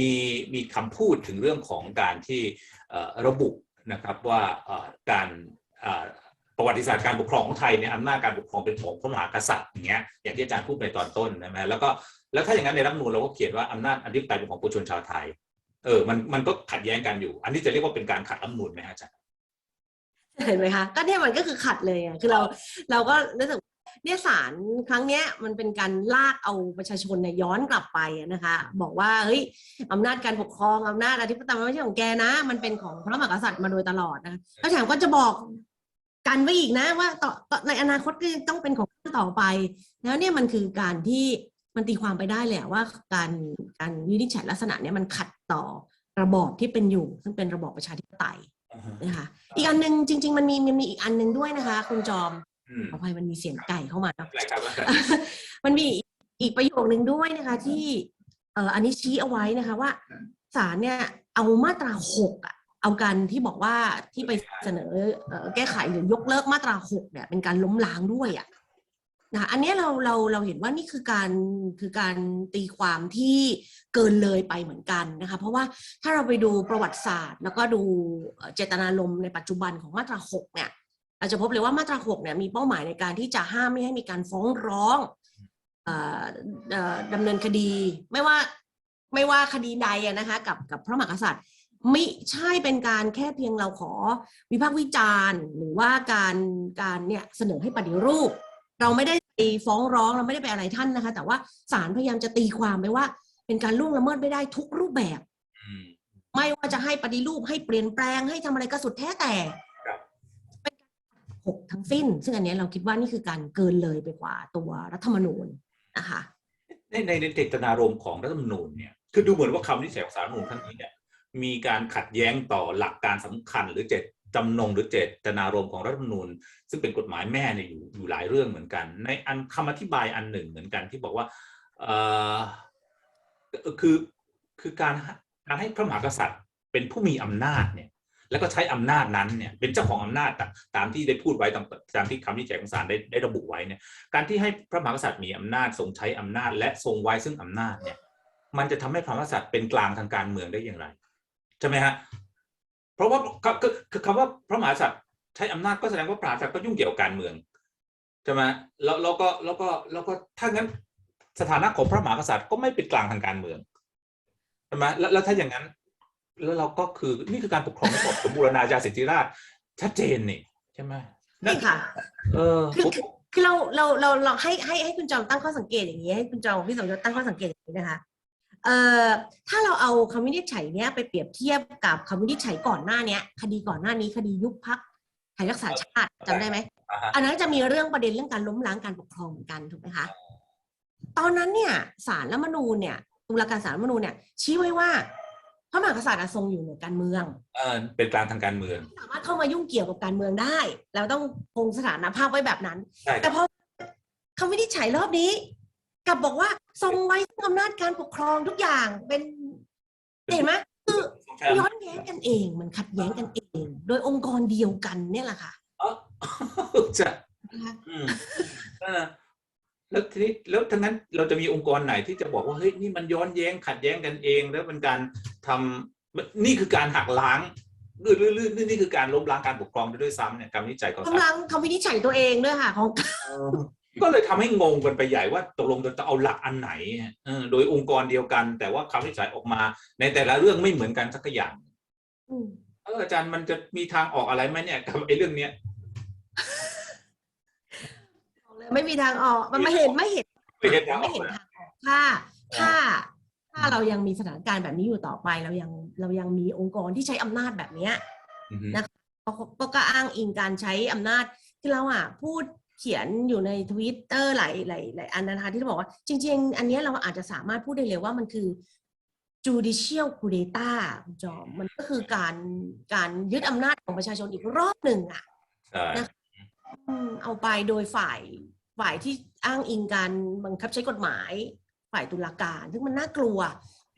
มีมีคำพูดถึงเรื่องของการที่ระบุนะครับว่าการประวัติศาสตร์การปกครองของไทยเนี่ยอำนาจการปกครองเป็นของพระมหากษัตริย์อย่างเงี้ยอย่างที่อาจารย์พูดไปตอนต้นใช่ไหมแล้วก็แล้วถ้าอย่างนั้นในรัฐธรรมนูญเราก็เขียนว่าอำนาจอธิปไตยเป็นของปวงชนชาวไทยเออมันมันก็ขัดแย้งกันอยู่ อันนี้จะเรียกว่าเป็นการขัดรัฐธรรมนูญไหมฮะอาจารย์เห็นไหมคะก็เนี่ยมันก็คือขัดเลยอะคือเราเราก็รู้สึก เนี่ยศาลครั้งเนี้ยมันเป็นการลากเอาประชาชนเนี่ยย้อนกลับไปอะนะคะ บอกว่าเฮ้ยอำนาจการปกครองอำนาจอธิปไตยมันไม่ใช่ของแกนะ มันเป็นของพระมหากษัตริย์มาโดยตลอดนะแล้วแถมก็จะบอกกันไว้อีกนะว่าต่อต่อในอนาคตก็ยังต้องเป็นของท่านต่อไป แล้วเนี่ยมันคือการที่มันตีความไปได้เลยอะว่าการการวินิจฉัยลักษณะเนี้ยมันขัดต่อระบอบที่เป็นอยู่ ซึ่งเป็นระบอบประชาธิปไตยนะคะอีกอันหนึ่งจริง ๆ มันมีมันมีอีกอันหนึ่งด้วยนะคะ คุณจอมอืม ขออภัยมันมีเสียงไก่เข้ามาเนอะอะไรครับอาจารย์มันมีอีกประโยคนึงด้วยนะคะ ที่เอ่ออันนี้ชี้เอาไว้นะคะว่าศาลเนี่ยเอามาตราหกอะเอาการที่บอกว่าที่ไปเสนอเอ่อแก้ไขหรือยกเลิกมาตราหกเนี่ยเป็นการล้มล้างด้วยอะนะคะอันเนี้ยเราเราเราเห็นว่านี่คือการคือการตีความที่เกินเลยไปเหมือนกันนะคะเพราะว่าถ้าเราไปดูประวัติศาสตร์ แล้วก็ดูเอ่อเจตนารมณ์ในปัจจุบันของมาตราหกเนี่ย เราจะพบเลยว่ามาตราหกเนี่ยมีเป้าหมายในการที่จะห้ามไม่ให้มีการฟ้องร้องเอ่อเอ่อดำเนินคดี ไม่ว่าไม่ว่าคดีใดอะนะคะกับกับพระมหากษัตริย์ไม่ใช่เป็นการแค่เพียงเราขอวิพากษ์วิจารณ์ หรือว่าการการเนี่ยเสนอให้ปฏิรูป เราไม่ได้ไปฟ้องร้องเราไม่ได้ไปอะไรท่านนะคะ แต่ว่าศาลพยายามจะตีความไปว่า เป็นการล่วงละเมิดไม่ได้ทุกรูปแบบอืมไม่ว่าจะให้ปฏิรูปให้เปลี่ยนแปลงให้ทำอะไรก็สุดแท้แต่ 6 ทั้งสิ้น ซึ่งอันนี้เราคิดว่านี่คือการเกินเลยไปกว่าตัวรัฐธรรมนูญนะคะในในเจตนารมณ์ของรัฐธรรมนูญเนี่ยคือดูเหมือนว่าคำนิสัยของสารรมนูญทั้งนี้เนี่ยมีการขัดแย้งต่อหลักการสำคัญหรือเจตจำนงหรือเจตนารมณ์ของรัฐธรรมนูญ ซึ่งเป็นกฎหมายแม่เนี่ยอยู่อยู่หลายเรื่องเหมือนกัน ในอันคำอธิบายอันหนึ่งเหมือนกันที่บอกว่าคือคือการการให้พระมหากษัตริย์เป็นผู้มีอำนาจเนี่ย แล้วก็ใช้อำนาจนั้นเนี่ยเป็นเจ้าของอำนาจตามที่ได้พูดไว้ตามตามที่คำวินิจฉัยของศาลได้ได้ระบุไว้เนี่ยการที่ให้พระมหากษัตริย์มีอำนาจทรงใช้อำนาจ และทรงไว้ซึ่งอำนาจเนี่ยมันจะทำให้พระมหากษัตริย์เป็นกลางทางการเมืองได้อย่างไรใช่ไหมฮะเพราะว่าคือคำว่าพระมหากษัตริย์ใช้อำนาจก็แสดงว่าพระมหากษัตริย์ก็ยุ่งเกี่ยวกับการเมืองใช่ไหมแล้วแล้วก็แล้วก็แล้วก็ถ้างั้นสถานะของพระมหากษัตริย์ก็ไม่เป็นกลางทางการเมืองใช่ไหมแล้วถ้าอย่างนั้น แล้วเราก็คือนี่คือการปกครองระบอบสมบูรณาญาสิทธิราชย์ชัดเจนนี่ใช่ไหมนี่ค่ะ เออคือผมคือคือเราเราเราเราให้ให้ให้คุณจอมตั้งข้อสังเกตอย่างนี้ให้คุณจอมพี่สมยศตั้งข้อสังเกตอย่างนี้นะคะเอ่อถ้าเราเอาคำวินิจฉัยเนี้ยไปเปรียบเทียบกับคำวินิจฉัยก่อนหน้าเนี้ย คดีก่อนหน้านี้คดียุบพักไทยรักษาชาติจำได้ไหมอ่าฮะอันนั้นจะมีเรื่องประเด็นเรื่องการล้มล้างการปกครองเหมือนกันถูกไหมคะตอนนั้นเนี่ยศาลรัฐธรรมนูญเนี่ยตุลาการศาลรัฐธรรมนูญเนี่ยชี้ไว้ว่าพ ระมหากษัตริย์อะทรงอยู่เหนือการเมืองเออเป็นกลางทางการเมือง สามารถเข้ามายุ่งเกี่ยวกับการเมืองได้ แล้วต้องคงสถานภาพไว้แบบนั้น ใช่คแต่รับพอคำวินิจฉัยรอบนี้ กลับบอกว่าทรงไว้ซึ่งอำนาจการปกครองทุกอย่างเป็นเห็นไหมคือใช่ย้อนแย้งกันเอง มันขัดแย้งกันเอง โดยองค์กรเดียวกันเนี่ยแหละค่ะ อ๋อ จะนะคะอืมนั่นน่ะ แล้วทีนี้แล้วทั้งนั้นเราจะมีองค์กรไหนที่จะบอกว่าเฮ้ยนี่มันย้อนแย้งขัดแย้งกันเอง แล้วเป็นการทำนี่คือการหักล้างหรือหรือหรือหรือนี่คือการล้มล้างการปกครองไปด้วยซ้ำเนี่ยการวินิจฉัยของศาลกำลังคำวินิจฉัยตัวเองด้วยค่ะของเออก็เลยทำให้งงกันไปใหญ่ว่าตกลงจะเอาหลักอันไหนเออโดยองค์กรเดียวกัน แต่ว่าคำวินิจฉัยออกมา ในแต่ละเรื่องไม่เหมือนกันสักอย่างอืมเอออาจารย์มันจะมีทางออกอะไรไหมเนี่ยกับไอ้เรื่องเนี้ย บอกเลย ไม่มีทางออก มันไม่เห็นไม่เห็นไม่เห็นทางอไม่อกเห็นเลยทางออกถ้าถ้าถ้าเรายังมีสถานการณ์แบบนี้อยู่ต่อไป เรายังเรายังมีองค์กรที่ใช้อำนาจแบบเนี้ยอือฮึก็ก็ก็อ้างอิงการใช้อำนาจคือเราอะพูดเขียนอยู่ในทวิตเตอร์หลายหลายหลายอันนะคะที่เราบอกว่า จริง ๆ อันเนี้ยเราอาจจะสามารถพูดได้เลยว่ามันคือ judicial coup d'etat คุณจอมมันก็คือการการยึดอำนาจของประชาชนอีกรอบหนึ่งอะใช่อืมเอาไปโดยฝ่าย ฝ่ายที่อ้างอิงการบังคับใช้กฎหมาย ฝ่ายตุลาการ ซึ่งมันน่ากลัว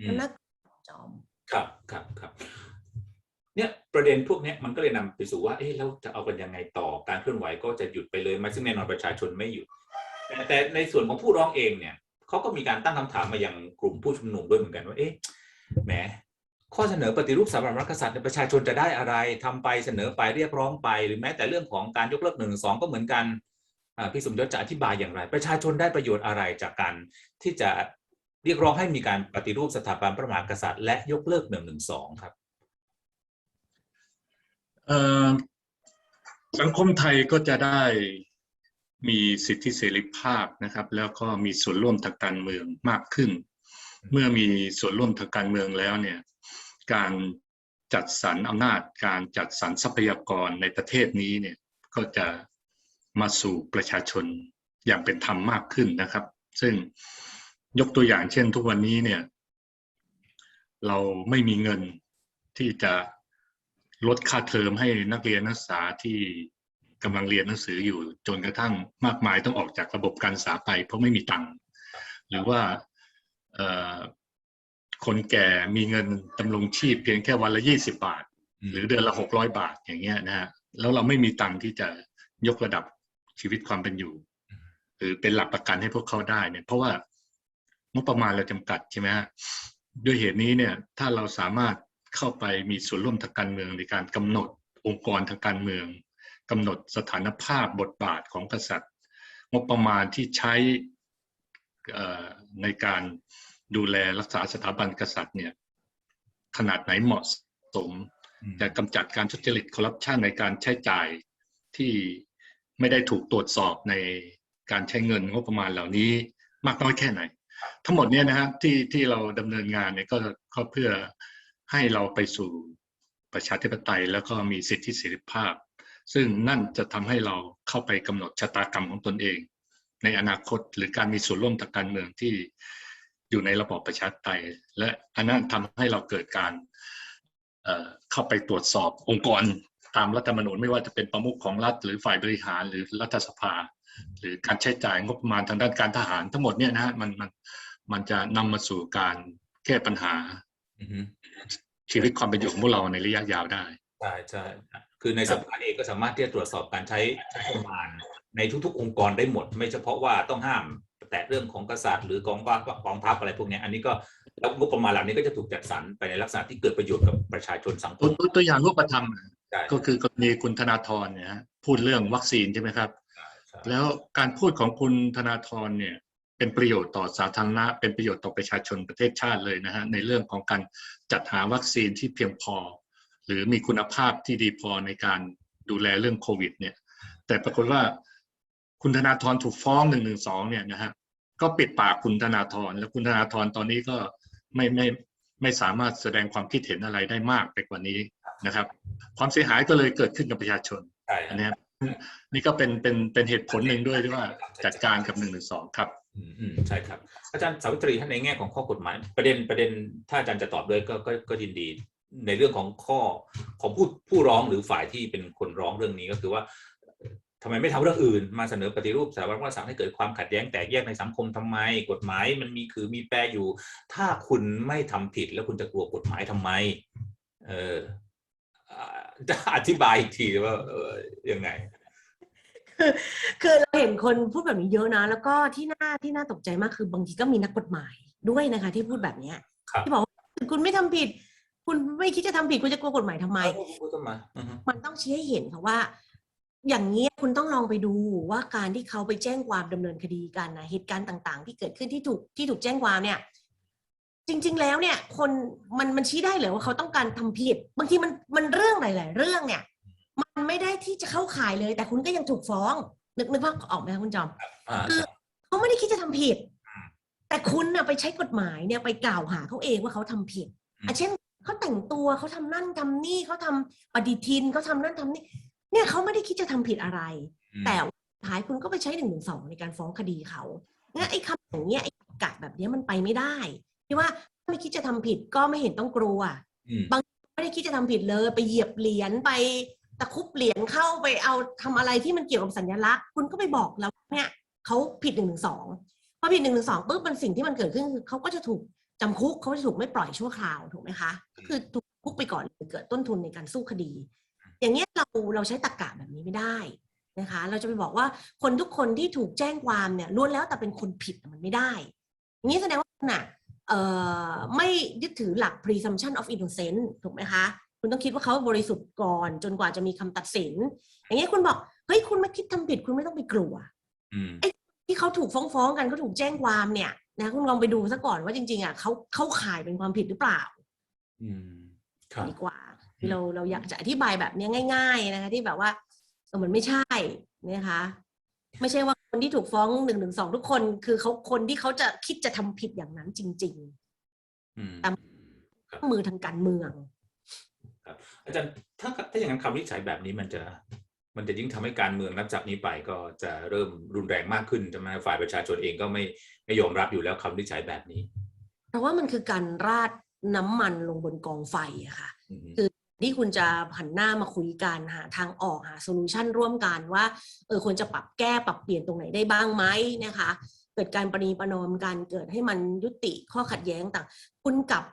อืมันมน่ากลัวจอม ครับครับครับเนี่ยประเด็นพวกเนี้ยมันก็เลยนำไปสู่ว่าเอ๊ะแล้วจะเอากันยังไงต่อการเคลื่อนไหวก็จะหยุดไปเลยไหมซึ่งแน่นอนประชาชนไม่หยุดแต่แต่ในส่วนของผู้ร้องเองเนี่ยเขาก็มีการตั้งคำถามมายังกลุ่มผู้ชุมนุมด้วยเหมือนกันว่าเอ๊ะแหมข้อเสนอปฏิรูปสถาบันพระมหากษัตริย์เนี่ยประชาชนจะได้อะไรทำไปเสนอไปเรียกร้องไป หรือแม้แต่เรื่องของการยกเลิกหนึ่งสองก็เหมือนกันอ่า พี่สมยศจะอธิบายอย่างไร ประชาชนได้ประโยชน์อะไรจากการที่จะเรียกร้องให้มีการปฏิรูปสถาบันพระมหากษัตริย์ และยกเลิกหนึ่งหนึ่งสองครับเอ่อสังคมไทยก็จะได้มีสิทธิเสรีภาพนะครับ แล้วก็มีส่วนร่วมทางการเมืองมากขึ้น เมื่อมีส่วนร่วมทางการเมืองแล้วเนี่ยการจัดสรรอำนาจการจัดสรรทรัพยากรในประเทศนี้เนี่ยก็จะ มาสู่ประชาชนอย่างเป็นธรรมมากขึ้นนะครับ ซึ่งยกตัวอย่างเช่นทุกวันนี้เนี่ย เราไม่มีเงินที่จะลดค่าเทอมให้นักเรียนนักศึกษาที่กำลังเรียนหนังสืออยู่จนกระทั่งมากมายต้องออกจากระบบการศึกษาไป เพราะไม่มีตังค์หรือว่าคนแก่มีเงินดำรงชีพเพียงแค่วันละยี่สิบาท หรือเดือนละหกร้อยบาทอย่างเงี้ยนะฮะแล้วเราไม่มีตังค์ที่จะยกระดับ ชีวิตความเป็นอยู่ หรือเป็นหลักประกันให้พวกเขาได้เนี่ย เพราะว่างบประมาณเราจำกัดใช่ไหมฮะด้วยเหตุนี้เนี่ยถ้าเราสามารถเข้าไปมีส่วนร่วมทางการเมืองในการกำหนดองค์กรทางการเมืองกำหนดสถานภาพบทบาทของกษัตริย์ งบประมาณที่ใช้เอ่อในการดูแลรักษาสถาบันกษัตริย์เนี่ยขนาดไหนเหมาะสมจะกำจัดการทุจริตคอร์รัปชันในการใช้จ่ายที่ ไม่ได้ถูกตรวจสอบในการใช้เงินงบประมาณเหล่านี้มากน้อยแค่ไหน ทั้งหมดเนี่ยนะฮะที่ที่เราดำเนินงานเนี่ยก็ก็เพื่อให้เราไปสู่ประชาธิปไตยแล้วก็มีสิทธิเสรีภาพ ซึ่งนั่นจะทำให้เราเข้าไปกำหนดชะตากรรมของตนเอง ในอนาคตหรือการมีส่วนร่วมทางการเมืองที่อยู่ในระบอบประชาธิปไตย และอันนั้นทำให้เราเกิดการเข้าไปตรวจสอบองค์กร ตามรัฐธรรมนูญไม่ว่าจะเป็นประมุขของรัฐ หรือฝ่ายบริหารหรือรัฐสภา หรือการใช้จ่ายงบประมาณทางด้านการทหาร ทั้งหมดเนี่ยนะฮะมันมันมันจะนำมาสู่การแก้ปัญหาอือฮึชีวิตความเป็นอยู่ของพวกเราในระยะยาวได้ใช่ใช่คือในสภาเองก็สามารถที่จะตรวจสอบการใช้ใช้งบประมาณในทุกๆ องค์กรได้หมด ไม่เฉพาะว่าต้องห้ามแต่เรื่องของกษัตริย์หรือกองทัพกองทัพอะไรพวกเนี้ยอันนี้ก็แล้วงบประมาณเหล่านี้ก็จะถูกจัดสรรไปในลักษณะที่เกิดประโยชน์กับประชาชนสังคตัวมตัวตัวอย่างรูปธรรมใช่ ก็คือกรณีคุณธนาธรเนี่ยฮะพูดเรื่องวัคซีนใช่ไหมครับใช่แล้วการพูดของคุณธนาธรเนี่ยเป็นประโยชน์ต่อสาธารณะเป็นประโยชน์ต่อประชาชนประเทศชาติเลยนะฮะในเรื่องของการจัดหาวัคซีนที่เพียงพอ หรือมีคุณภาพที่ดีพอในการดูแลเรื่องโควิด เนี่ย แต่ปรากฏว่าคุณธนาธรถูกฟ้องหนึ่งหนึ่งสองเนี่ยนะฮะก็ปิดปากคุณธนาธรแล้วคุณธนาธรตอนนี้ก็ไม่ไม่ไม่สามารถแสดงความคิดเห็นอะไรได้มากไปกว่านี้ นะครับ ความเสียหายก็เลยเกิดขึ้นกับประชาชนใช่อันเนี้ยนี่ก็เป็นเป็นเป็นเหตุผลหนึ่งด้วยที่ว่าจัดการกับหนึ่งหนึ่งสองครับอืมอืมใช่ครับ อาจารย์สาวิตรีท่านในแง่ของข้อกฎหมาย ประเด็นประเด็นถ้าอาจารย์จะตอบด้วยก็ก็ก็ยินดีในเรื่องของข้อของผู้ผู้ร้องหรือฝ่ายที่เป็นคนร้องเรื่องนี้ก็คือว่าเอ่อทำไมไม่ทำเรื่องอื่นมาเสนอปฏิรูปสถาบันพระมหากษัตริย์ให้เกิดความขัดแย้งแตกแยกในสังคมทำไม กฎหมายมันมีคือมีแปรอยู่ ถ้าคุณไม่ทำผิดแล้วคุณจะกลัวกฎหมายทำไม เอออ่า จะอธิบายอีกทีว่าเออยังไง คือคือเราเห็นคนพูดแบบนี้เยอะนะ แล้วก็ที่น่าที่น่าตกใจมากคือบางทีก็มีนักกฎหมายด้วยนะคะ ที่พูดแบบเนี้ยครับที่บอกว่าคุณไม่ทำผิด คุณไม่คิดจะทำผิดคุณจะกลัวกฎหมายทำไมพูดขึ้นมาอือฮึมันต้องชี้ให้เห็นค่ะว่า อย่างนี้ยคุณต้องลองไปดูว่าการที่เขาไปแจ้งความดำเนินคดีกันนะเหตุการณ์ต่าง ๆ ที่เกิดขึ้นที่ถูกที่ถูกแจ้งความเนี่ย จริง ๆ แล้วเนี่ยคนมันมันชี้ได้เลยว่าเขาต้องการทำผิด บางทีมันมันเรื่องหลาย ๆ เรื่องเนี่ย มันไม่ได้ที่จะเข้าข่ายเลย แต่คุณก็ยังถูกฟ้อง นึกนึกภาพออกไหมคะคุณจอมอ่าคือเขาไม่ได้คิดจะทำผิด แต่คุณน่ะไปใช้กฎหมายเนี่ยไปกล่าวหาเขาเองว่าเขาทำผิดอะเช่นเขาแต่งตัวเขาทำนั่นทำนี่เขาทำปฏิทินเขาทำนั่นทำนี่ เนี่ยเขาไม่ได้คิดจะทำผิดอะไรอืมแต่ว่าสุดท้ายคุณก็ไปใช้หนึ่งหนึ่งสองในการฟ้องคดีเขางั้นไอ้คำอย่างเงี้ยไอ้กะแบบเนี้ยมันไปไม่ได้ ที่ว่าถ้าไม่คิดจะทำผิดก็ไม่เห็นต้องกลัวอืมไม่ได้คิดจะทำผิดเลย ไปเหยียบเหรียญไปตะครุบเหรียญเข้าไปเอาทำอะไรที่มันเกี่ยวกับสัญลักษณ์ คุณก็ไปบอกแล้วเนี่ยเขาผิดหนึ่งหนึ่งสองพอผิดหนึ่งหนึ่งสองปุ๊บมันสิ่งที่มันเกิดขึ้นคือเขาก็จะถูกจำคุกเขาจะถูกไม่ปล่อยชั่วคราวถูกไหมคะ ก็คือถูกคุกไปก่อนเลยเกิดต้นทุนในการสู้คดี อย่างเงี้ยเราเราใช้ตรรกะแบบนี้ไม่ได้นะคะ เราจะไปบอกว่าคนทุกคนที่ถูกแจ้งความเนี่ยล้วนแล้วแต่เป็นคนผิดมันไม่ได้อย่างนี้แสดงว่าคุณน่ะเอ่อ ไม่ยึดถือหลัก presumption of innocence ถูกไหมคะ คุณต้องคิดว่าเขาบริสุทธิ์ก่อน จนกว่าจะมีคำตัดสิน อย่างเงี้ยคุณบอก เฮ้ย คุณไม่คิดทำผิด คุณไม่ต้องไปกลัวอืมที่เขาถูกฟ้องฟ้องๆกันเขาถูกแจ้งความเนี่ยนะคุณลองไปดูซะก่อนว่าจริงๆอะเขาเข้าข่ายเป็นความผิดหรือเปล่าอืมครับดีกว่าคือเราเราอยากจะอธิบายแบบเนี้ยง่าย ๆ นะคะที่แบบว่าเออมันไม่ใช่นะคะ ไม่ใช่ว่าคนที่ถูกฟ้องหนึ่งหนึ่งสองทุกคน คือเขาคนที่เขาจะคิดจะทำผิดอย่างนั้นจริงอืมตามๆมือทางการเมืองอาจารย์ถ้าถ้าอย่างนั้นคำวินิจฉัยแบบนี้มันจะ มันจะยิ่งทำให้การเมืองนับจากนี้ไปก็จะเริ่มรุนแรงมากขึ้นใช่ไหมฝ่ายประชาชนเองก็ไม่ไม่ยอมรับอยู่แล้วคำวินิจฉัยแบบนี้ เพราะว่ามันคือการราดน้ำมันลงบนกองไฟอะค่ะอืม ที่คุณจะหันหน้ามาคุยกันหาทางออกหาโซลูชันร่วมกันว่าเออควรจะปรับแก้ปรับเปลี่ยนตรงไหนได้บ้างไหมนะคะ เกิดการปรีประนอมกันเกิดให้มันยุติข้อขัดแย้งต่างคุณกลับ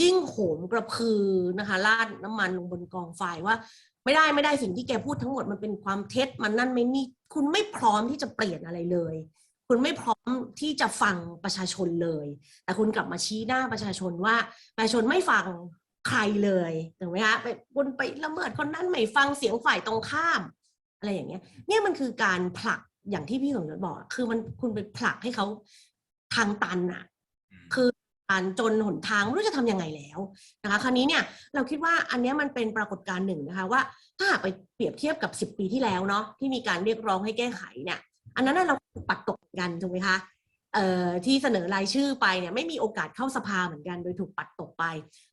ยิ่งโหมกระพือนะคะลาดน้ำมันลงบนกองไฟว่า ไม่ได้ไม่ได้สิ่งที่แกพูดทั้งหมดมันเป็นความเท็จมันนั่นไม่นี่คุณไม่พร้อมที่จะเปลี่ยนอะไรเลย คุณไม่พร้อมที่จะฟังประชาชนเลย แต่คุณกลับมาชี้หน้าประชาชนว่าประชาชนไม่ฟัง ใครเลยถูกไหมคะไปคุณไปละเมิดคนนั้นไม่ฟังเสียงฝ่ายตรงข้าม อะไรอย่างเงี้ย เนี่ยมันคือการผลักอย่างที่พี่สมยศบอกอะคือมันคุณไปผลักให้เขาทางตันอะคือการจนหนทางไม่รู้จะทำยังไงแล้วนะคะคราวนี้เนี่ยเราคิดว่าอันเนี้ยมันเป็นปรากฏการณ์หนึ่งนะคะว่า ถ้าหากไปเปรียบเทียบกับ 10 ปีที่แล้วเนาะที่มีการเรียกร้องให้แก้ไขเนี่ย อันนั้นนะเราปัดตกกันถูกไหมคะเอ่อ ที่เสนอรายชื่อไปเนี่ยไม่มีโอกาสเข้าสภาเหมือนกันโดยถูกปัดตกไป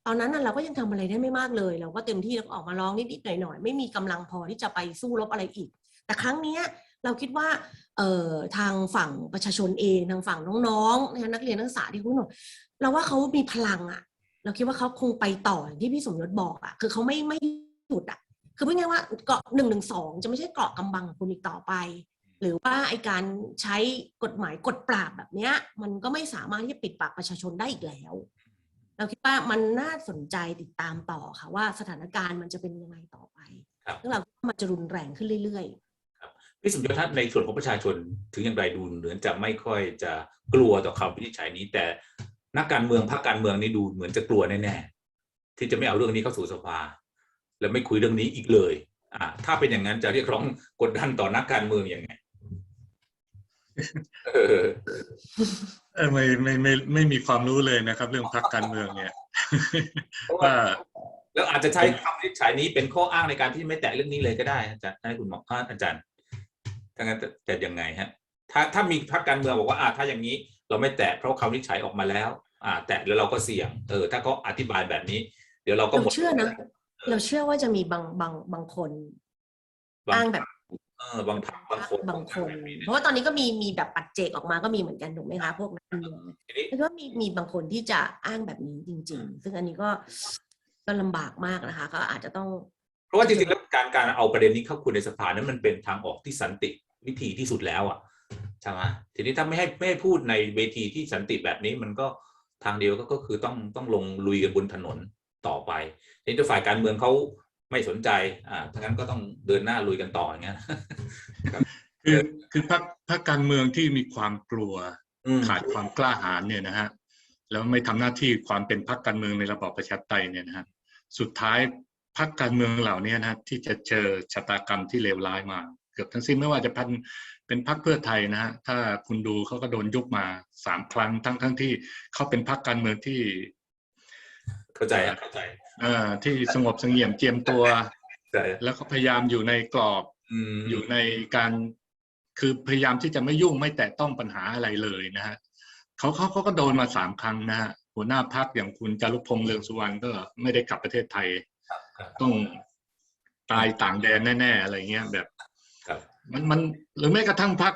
ตอนนั้นน่ะเราก็ยังทำอะไรได้ไม่มากเลย เราก็เต็มที่แล้วก็ออกมาร้องนิดๆหน่อยๆ ไม่มีกำลังพอที่จะไปสู้รบอะไรอีก แต่ครั้งนี้เราคิดว่าทางฝั่งประชาชนเองทางฝั่งน้องๆนักเรียนนักศึกษาที่คุณบอกเราว่าเขามีพลังอะเราคิดว่าเขาคงไปต่ออย่างที่พี่สมยศบอกอะคือเขาไม่ไม่หยุดอะคือพูดง่ายว่าเกาะหนึ่งหนึ่งสองจะไม่ใช่เกาะกำบังของคุณอีกต่อไป หรือว่าไอการใช้กฎหมายกดปราบแบบเนี้ย มันก็ไม่สามารถที่จะปิดปากประชาชนได้อีกแล้ว เราคิดว่ามันน่าสนใจติดตามต่อค่ะว่าสถานการณ์มันจะเป็นยังไงต่อไปครับซึ่งเราคิดว่ามันจะรุนแรงขึ้นเรื่อยพี่สมยศท่านในส่วนของประชาชนถึงอย่างไรดูเหมือนจะไม่ค่อยจะกลัวต่อคำวินิจฉัยนี้ แต่นักการเมืองพรรคการเมืองนี่ดูเหมือนจะกลัวแน่ๆที่จะไม่เอาเรื่องนี้เข้าสู่สภา และไม่คุยเรื่องนี้อีกเลยอ่าถ้าเป็นอย่างนั้นจะเรียกร้องกดดันต่อนักการเมืองยังไงเออเออ ไม่ไม่ไม่ไม่มีความรู้เลยนะครับ เรื่องพรรคการเมืองเนี่ยเพราะว่าว่าแล้วอาจจะใช้คำวินิจฉัยนี้เป็นข้ออ้างในการที่ไม่แตะเรื่องนี้เลยก็ได้อาจารย์ให้คุณหมออาจารย์ถ้างั้นจะจะยังไงฮะ ถ้าถ้ามีพรรคการเมืองบอกว่าอ่าถ้าอย่างนี้ เราไม่แตะเพราะคำวินิจฉัยออกมาแล้ว อ่า แตะแล้วเราก็เสี่ยง เออ ถ้าเขาอธิบายแบบนี้ เดี๋ยวเราๆก็เราหมดเชื่อนะเราเชื่อว่าจะมีบางบางบางคนบางอ้างแบบ เออบางพรรคบางคนบางคนแบบนี้เพราะว่าตอนนี้ก็มีมีแบบปัจเจกออกมาก็มีเหมือนกันถูกไหมคะพวกนักการเมืองทีนี้แล้วก็มีมีบางคนที่จะอ้างแบบนี้จริง ๆ ซึ่งอันนี้ก็ก็ลำบากมากนะคะ ก็อาจจะต้อง เพราะว่าจริงๆแล้วการการเอาประเด็นนี้เข้าคุยในสภานั้นมันเป็นทางออกที่สันติวิธีที่สุดแล้วอะใช่ไหมทีนี้ถ้าไม่ให้ไม่ให้พูดในเวทีที่สันติแบบนี้มันก็ทางเดียวก็ก็คือต้องต้องลงลุยกันบนถนนต่อไปทีนี้ถ้าฝ่ายการเมืองเขา ไม่สนใจอ่าทั้งนั้นก็ต้องเดินหน้าลุยกันต่ออย่างเงี้ยคือคือพรรคพรรคการเมืองที่มีความกลัวอืมขาดความกล้าหาญเนี่ยนะฮะแล้วไม่ทำหน้าที่ความเป็นพรรคการเมืองในระบอบประชาธิปไตยเนี่ยนะฮะสุดท้ายพรรคการเมืองเหล่านี้นะฮะที่จะเจอชะตากรรมที่เลวร้ายมา เกือบทั้งสิ้นไม่ว่าจะพันเป็นพรรคเพื่อไทยนะฮะถ้าคุณดูเขาก็โดนยุบมาสามครั้งทั้งทั้งที่เขาเป็นพรรคการเมืองที่ เข้าใจครับเข้าใจเอ่อที่สงบเสงี่ยมเจียมตัวใช่แล้วก็พยายามอยู่ในกรอบอืมอยู่ในการคือพยายามที่จะไม่ยุ่งไม่แตะต้องปัญหาอะไรเลยนะฮะเขาเขาเขาก็โดนมาสามครั้งนะฮะหัวหน้าพักอย่างคุณจารุพงษ์เรืองสุวรรณก็ไม่ได้กลับประเทศไทยครับต้องตายต่างแดนแน่ ๆ อะไรเงี้ยแบบครับมันมันหรือแม้กระทั่งพัก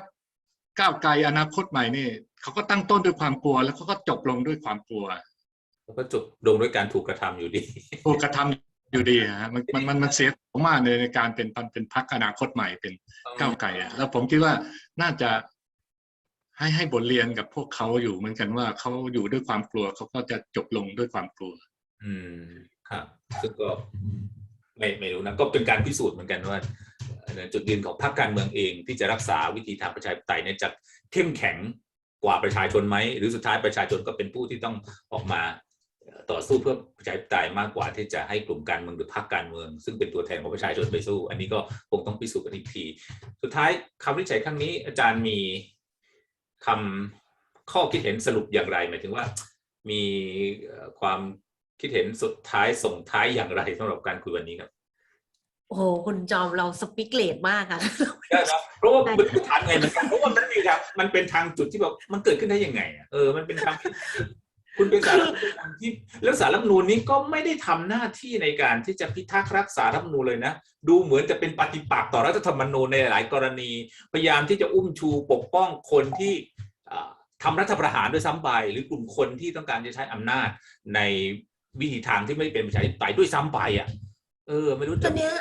ก้าวไกลอนาคตใหม่นี่เขาก็ตั้งต้นด้วยความกลัว แล้วเขาก็จบลงด้วยความกลัวแล้ว ก็จบลงด้วยการถูกกระทำอยู่ดี ถูกกระทำอยู่ดีฮะมันมันมันมันเสียของมากเลยในการเป็นเป็นพักอนาคตใหม่เป็นก้าวไกลอะแล้วผมคิดว่าน่าจะให้ให้บทเรียนกับพวกเขาอยู่เหมือนกันว่าเขาอยู่ด้วยความกลัวเขาก็จะจบลงด้วยความกลัว อืมครับซึ่งก็ไม่ไม่รู้นะก็เป็นการพิสูจน์เหมือนกันว่าเอ่อจุดยืนของพรรคการเมืองเองที่จะรักษาวิธีทางประชาธิปไตยเนี่ยจะเข้มแข็งกว่าประชาชนไหมหรือสุดท้ายประชาชนก็เป็นผู้ที่ต้องออกมาเอ่อ ต่อสู้เพื่อประชาธิปไตยมากกว่าที่จะให้กลุ่มการเมืองหรือพรรคการเมือง ซึ่งเป็นตัวแทนของประชาชนไปสู้ อันนี้ก็คงต้องพิสูจน์กันอีกที สุดท้ายคำวินิจฉัยครั้งนี้ อาจารย์มีคำข้อคิดเห็นสรุปอย่างไรหมายถึงว่า มีเอ่อความคิดเห็นสุดท้ายส่งท้ายอย่างไรสำหรับการคุยวันนี้ครับโอ้โหคุณจอมเราสปิกเลตมากอะได้ครับเพราะว่ามันไม่ทันไงเหมือนกันเพราะว่ามันมีครับมันเป็นทางจุดที่แบบมันเกิดขึ้นได้ยังไงอะเออมันเป็นทางที่ คุณเป็นสารรัฐมนูญที่แล้วสารรัฐมนูญนี้ก็ไม่ได้ทำหน้าที่ในการที่จะพิทักษ์รักษารัฐมนูญเลยนะ ดูเหมือนจะเป็นปฏิปักษ์ต่อรัฐธรรมนูญในหลายกรณี พยายามที่จะอุ้มชูปกป้องคนที่อ่าทำรัฐประหารด้วยซ้ำไป หรือกลุ่มคนที่ต้องการจะใช้อำนาจในวิธีทางที่ไม่เป็นประชาธิปไตยด้วยซ้ำไปอะเออไม่รู้จะอนเนี้ย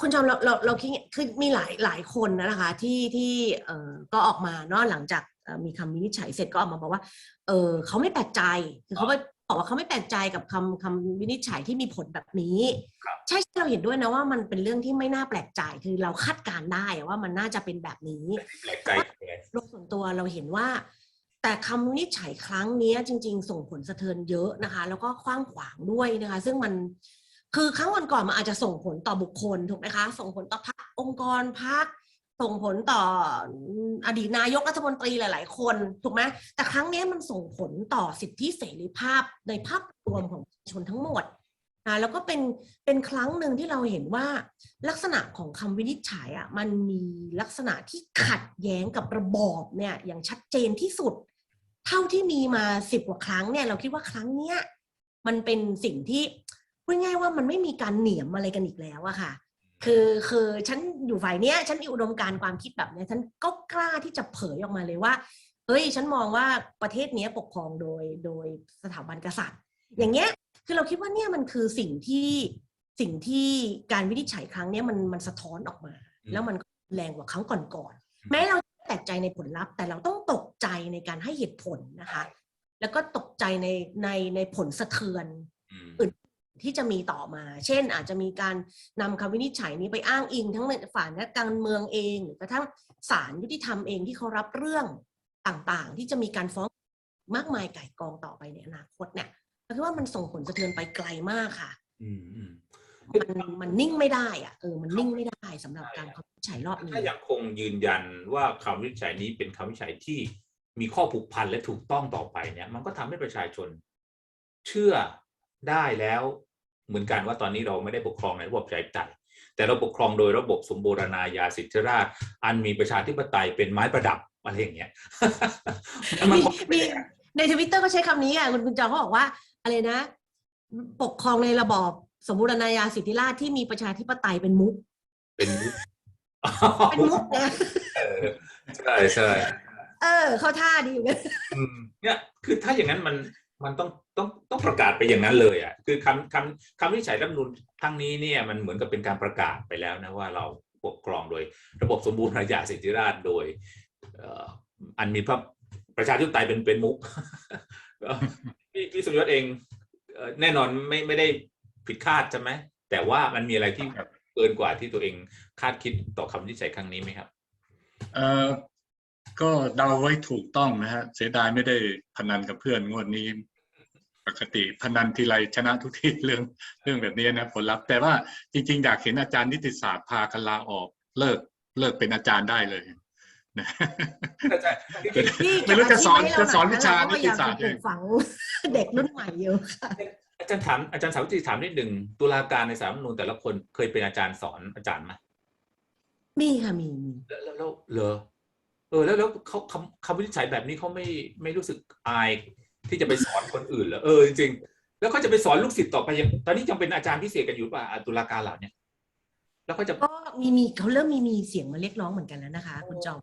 คุณจอมเราเราเราคิดคือมีหลายหลายคนนะคะที่ที่เออก็ออกมาเนาะหลังจากเอ่อมีคำวินิจฉัยเสร็จก็ออกมาบอกว่า เออเขาไม่แปลกใจคือเขาไปบอกว่าเขาไม่แปลกใจกับคำคำวินิจฉัยที่มีผลแบบนี้ครับใช่เราเห็นด้วยนะว่ามันเป็นเรื่องที่ไม่น่าแปลกใจคือเราคาดการณ์ได้อะว่ามันน่าจะเป็นแบบนี้แปลกใจเลยโดยส่วนตัวเราเห็นว่า แต่คำวินิจฉัยครั้งเนี้ยจริง ๆ ส่งผลสะเทือนเยอะนะคะ แล้วก็กว้างขวางด้วยนะคะ ซึ่งมัน คือครั้งวันก่อนๆมันอาจจะส่งผลต่อบุคคลถูกไหมคะ ส่งผลต่อพรรคองค์กรพรรคส่งผลต่ออดีตนายกรัฐมนตรีหลาย ๆ คนถูกไหมแต่ครั้งนี้มันส่งผลต่อสิทธิเสรีภาพในภาพรวมของชาชนทั้งหมดนะแล้วก็เป็นเป็นครั้งหนึ่งที่เราเห็นว่าลักษณะของคำวินิจฉัยอะมันมีลักษณะที่ขัดแย้งกับระบอบเนี่ยอย่างชัดเจนที่สุด เท่าที่มีมาสิบกว่าครั้งเนี่ยเราคิดว่าครั้งเนี้ยมันเป็นสิ่งที่ พูดง่ายๆว่ามันไม่มีการเหนียมอะไรกันอีกแล้วอะค่ะ คือคือฉันอยู่ฝ่ายเนี้ย ฉันมีอุดมการณ์ความคิดแบบเนี้ยฉันก็กล้าที่จะเผยออกมาเลยว่า เอ้ย ฉันมองว่าประเทศเนี้ยปกครองโดยโดยสถาบันกษัตริย์ อย่างเงี้ยคือเราคิดว่าเนี่ยมันคือสิ่งที่สิ่งที่การวินิจฉัยครั้งเนี้ยมันมันสะท้อนออกมาอืมแล้วมันก็แรงกว่าครั้งก่อนๆแม้เราจะแปลกใจในผลลัพธ์ แต่เราต้องตกใจในการให้เหตุผลนะคะ แล้วก็ตกใจในในในผลสะเทือนอืม ที่จะมีต่อมา เช่น อาจจะมีการนำคำวินิจฉัยนี้ไปอ้างอิง ทั้งในฝ่ายนักการเมืองเองหรือกระทั่งศาลยุติธรรมเองที่เขารับเรื่องต่างๆ ที่จะมีการฟ้องมากมายไก่กองต่อไปในอนาคตเนี่ยคิดว่ามันส่งผลสะเทือนไปไกลมากค่ะอืมันมันนิ่งไม่ได้อะเออมันนิ่งไม่ได้สำหรับการคำวินิจฉัยรอบนี้ถ้ายังคงยืนยันว่าคำวินิจฉัยนี้เป็นคำวินิจฉัยที่มีข้อผูกพันและถูกต้องต่อไปเนี่ย มันก็ทำให้ประชาชนเชื่อได้แล้ว เหมือนกันว่าตอนนี้เราไม่ได้ปกครองในระบบประชาธิปไตยแต่เราปกครองโดยระบบสมบูรณาญาสิทธิราชย์อันมีประชาธิปไตยเป็นไม้ประดับอะไรอย่างเงี้ยมีก็เป็นมีอย่างนั้นในทวิตเตอร์ก็ใช้คำนี้อะคุณคุณจอเขาบอกว่าอะไรนะ ปกครองในระบอบสมบูรณาญาสิทธิราชย์ที่มีประชาธิปไตยเป็นมุก เป็นมุกเป็นมุกนะเออใช่ใช่เออ เข้าท่าดีอยู่นะอืมเนี่ยคือถ้าอย่างนั้นมัน มันต้องต้องต้องประกาศไปอย่างนั้นเลยอะคือคำคำคำวินิจฉัยรัฐธรรมนูญครั้งนี้เนี่ยมันเหมือนกับเป็นการประกาศไปแล้วนะว่าเราปกครองโดย ระบบสมบูรณาญาสิทธิราชย์โดยเอ่ออันมีพระประชาธิปไตยเป็นเป็นมุกก็พี่พี่สมยศเองเอ่อแน่นอนไม่ไม่ได้ผิดคาดใช่ไหมแต่ว่ามันมีอะไรที่ครับเกินกว่าที่ตัวเองคาดคิดต่อคำวินิจฉัยครั้งนี้ไหมครับเอ่อ ก็เดาไว้ถูกต้องนะฮะ เสียดายไม่ได้พนันกับเพื่อนงวดนี้ ปกติพนันทีไรชนะทุกทีเรื่องเรื่องแบบนี้นะผลลัพธ์แต่ว่าจริงๆอยากเห็นอาจารย์นิติศาสตร์พากันลาออกเลิกเลิกเป็นอาจารย์ได้เลยนะใช่จริงๆนี่ไม่รู้จะสอนเก็บจะสอนาชีพวิชาไว้ให้นิติเรศาสตร์พยยมจะปลูกฝังเด็กรุ่นใหม่เยอะค่ะอาจารย์ถามอาจารย์สาวจีถามนิดหนึ่งตุลาการในสารรัฐธรรมนูญแต่ละคนเคยเป็นอาจารย์สอนอาจารย์ไหมมีค่ะมีมีแล้วแล้วแล้วเหรอ เออแล้วแล้วเขาคำคำวินิจฉัยแบบนี้เขาไม่ไม่รู้สึกอายที่จะไปสอนคนอื่นเหรอเออจริงแล้วเขาจะไปสอนลูกศิษย์ต่อไปยังตอนนี้ยังเป็นอาจารย์พิเศษกันอยู่ป่ะตุลาการเหล่านี้แล้วเขาจะก็มีมีเขาเริ่มมีมีเสียงมาเรียกร้องเหมือนกันแล้วนะคะ คุณจอม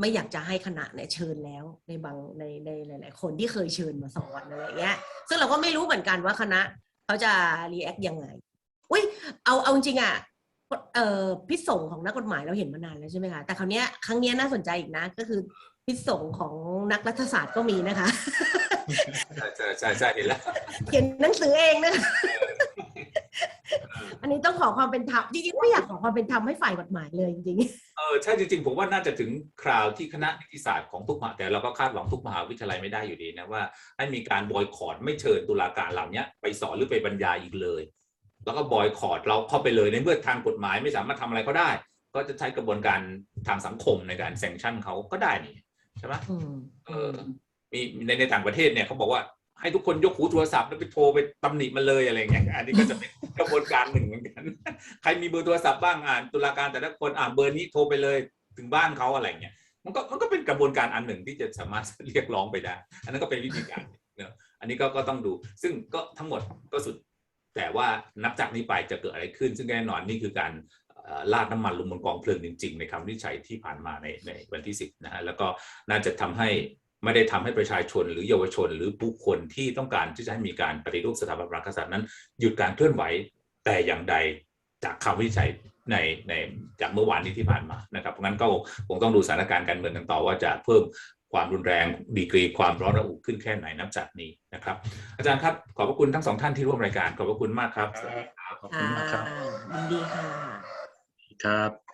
ไม่อยากจะให้คณะเนี่ยเชิญแล้วในบางในในหลาย ๆ คนที่เคยเชิญมาสอนอะไรอย่างเงี้ย ซึ่งเราก็ไม่รู้เหมือนกันว่าคณะเขาจะรีแอคยังไงอุ้ยเอาเอาจริงอะเอ่อ พิษสงของนักกฎหมายเราเห็นมานานแล้วใช่ไหมคะแต่คราวเนี้ยครั้งเนี้ยน่าสนใจอีกนะก็คือพิษสงของนักรัฐศาสตร์ก็มีนะคะใช่ใช่ใช่ใช่เห็นแล้วเขียนหนังสือเองนะคะอันนี้ต้องขอความเป็นธรรมจริงๆไม่อยากขอความเป็นธรรมให้ฝ่ายกฎหมายเลยจริงๆเออใช่จริงๆผมว่าน่าจะถึงคราวที่คณะนิติศาสตร์ของทุกมหาแต่เราก็คาดหวังทุกมหาวิทยาลัยไม่ได้อยู่ดีนะว่าให้มีการบอยคอรดไม่เชิญตุลาการเหล่านี้ไปสอนหรือไปบรรยายอีกเลย แล้วก็บอยคอรดเราเข้าไปเลยในเมื่อทางกฎหมายไม่สามารถทำอะไรเขาได้ ก็จะใช้กระบวนการทางสังคมในการแซงชั่นเขาก็ได้นี่ใช่ไหมอืมเออมีในในต่างประเทศเนี่ยเขาบอกว่าให้ทุกคนยกหูโทรศัพท์แล้วไปโทรไปตำหนิมันเลยอะไรอย่างเงี้ยอันนี้ก็จะเป็นกระบวนการหนึ่งเหมือนกัน ใครมีเบอร์โทรศัพท์บ้างอ่านตุลาการแต่ละคนอ่านเบอร์นี้โทรไปเลยถึงบ้านเขาอะไรเงี้ยมันก็มันก็เป็นกระบวนการอันหนึ่งที่จะสามารถเรียกร้องไปได้ อันนั้นก็เป็นวิธีการเนอะอันนี้ก็ก็ต้องดู ซึ่งก็ทั้งหมดก็สุด แต่ว่านับจากนี้ไปจะเกิดอะไรขึ้น ซึ่งแน่นอนนี่คือการลาดน้ำมันลงบนกองเพลิงจริง ๆ ในคำวิจัยที่ผ่านมาในในวันที่ 10นะฮะแล้วก็น่าจะทำให้ไม่ได้ทำให้ประชาชนหรือเยาวชน หรือผู้คนที่ต้องการที่จะให้มีการปฏิรูปสถาบันพระมหากษัตริย์นั้น หยุดการเคลื่อนไหวแต่อย่างใดจากคำวิจัยในในจากเมื่อวานนี้ที่ผ่านมานะครับเพราะงั้นก็คงต้องดูสถานการณ์การเมืองกันต่อว่าจะเพิ่ม ความรุนแรงดีกรีความร้อนระอุขึ้นแค่ไหนนับจากนี้นะครับ อาจารย์ครับขอบพระคุณทั้งสองท่านที่ร่วมรายการขอบพระคุณมากครับครับขอบคุค่ะณมากครับยินดีค่ะครับ